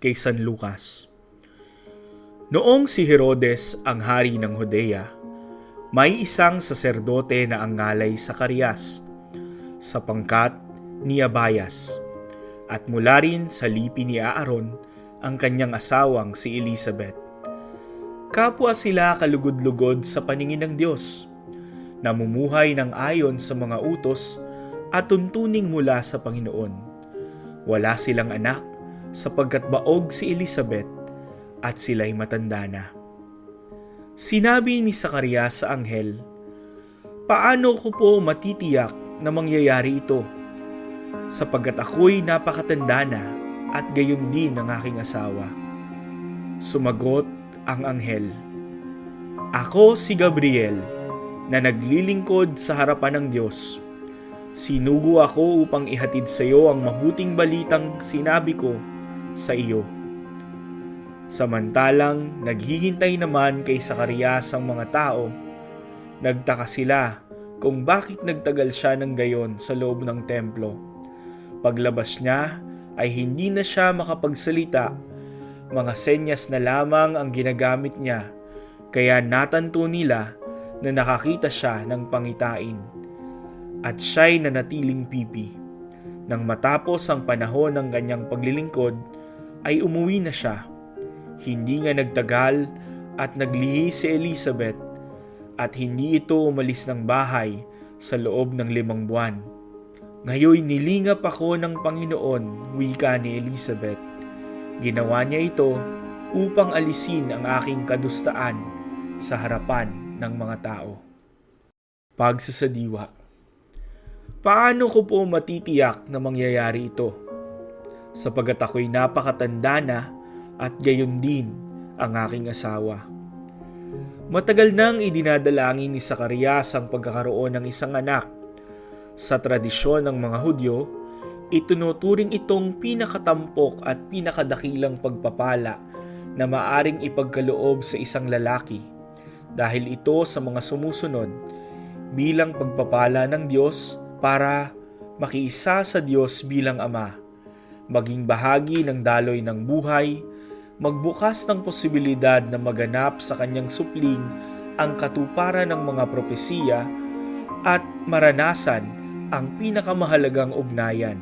kay San Lucas. Noong si Herodes ang hari ng Hodea, may isang saserdote na ang ngalay sa Karias, sa pangkat ni Abayas, at mula rin sa lipi ni Aaron ang kanyang asawang si Elizabeth. Kapwa sila kalugod-lugod sa paningin ng Diyos, namumuhay ng ayon sa mga utos at tuntuning mula sa Panginoon. Wala silang anak sapagkat baog si Elizabeth at sila'y matanda na. Sinabi ni Sakarias sa anghel, Paano ko po matitiyak na mangyayari ito? Sapagkat ako'y napakatanda na at gayon din ang aking asawa. Sumagot ang anghel, Ako si Gabriel na naglilingkod sa harapan ng Diyos. Sinugo ako upang ihatid sa iyo ang mabuting balitang sinabi ko sa iyo. Samantalang naghihintay naman kay Sakarias ang mga tao, nagtaka sila kung bakit nagtagal siya ng gayon sa loob ng templo. Paglabas niya ay hindi na siya makapagsalita, mga senyas na lamang ang ginagamit niya, kaya natanto nila na nakakita siya ng pangitain at siya'y nanatiling pipi. Nang matapos ang panahon ng kanyang paglilingkod, ay umuwi na siya. Hindi nga nagtagal at naglihi si Elizabeth at hindi ito umalis ng bahay sa loob ng limang buwan. Ngayoy nilingap ako ng Panginoon, wika ni Elizabeth. Ginawa niya ito upang alisin ang aking kadustaan sa harapan ng mga tao. Pagsasadiwa Paano ko po matitiyak na mangyayari ito? Sapagat ako'y napakatanda na at gayon din ang aking asawa. Matagal nang idinadalangin ni Sakarias ang pagkakaroon ng isang anak. Sa tradisyon ng mga Hudyo, itunuturing itong pinakatampok at pinakadakilang pagpapala na maaring ipagkaloob sa isang lalaki dahil ito sa mga sumusunod bilang pagpapala ng Diyos para makiisa sa Diyos bilang Ama, maging bahagi ng daloy ng buhay, magbukas ng posibilidad na maganap sa kanyang supling ang katuparan ng mga propesiya at maranasan ang pinakamahalagang ugnayan,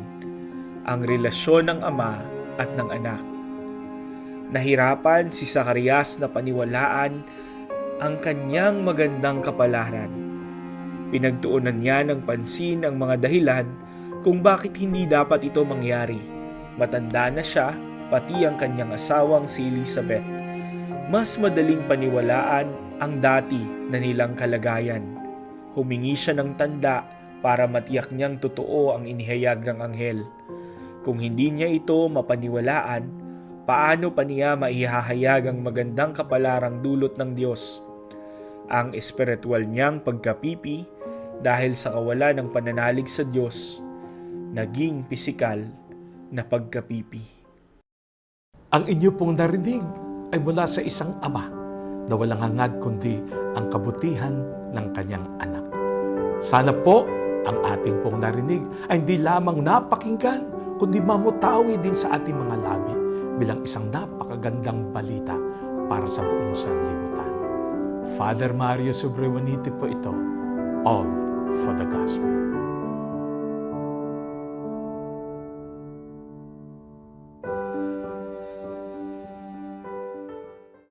ang relasyon ng ama at ng anak. Nahirapan si Sakarias na paniwalaan ang kanyang magandang kapalaran Pinagtuunan niya ng pansin ang mga dahilan kung bakit hindi dapat ito mangyari. Matanda na siya, pati ang kanyang asawang si Elizabeth. Mas madaling paniwalaan ang dati na nilang kalagayan. Humingi siya ng tanda para matiyak niyang totoo ang inihayag ng anghel. Kung hindi niya ito mapaniwalaan, paano pa niya maihahayag ang magandang kapalarang dulot ng Diyos? Ang espiritual niyang pagkapipi dahil sa kawalan ng pananalig sa Diyos, naging pisikal na pagkapipi. Ang inyo pong narinig ay mula sa isang ama na walang hangad kundi ang kabutihan ng kanyang anak. Sana po ang ating pong narinig ay hindi lamang napakinggan kundi mamutawi din sa ating mga labi bilang isang napakagandang balita para sa buong sanlibutan. Father Mario Sobrewaniti po ito, all for the gospel.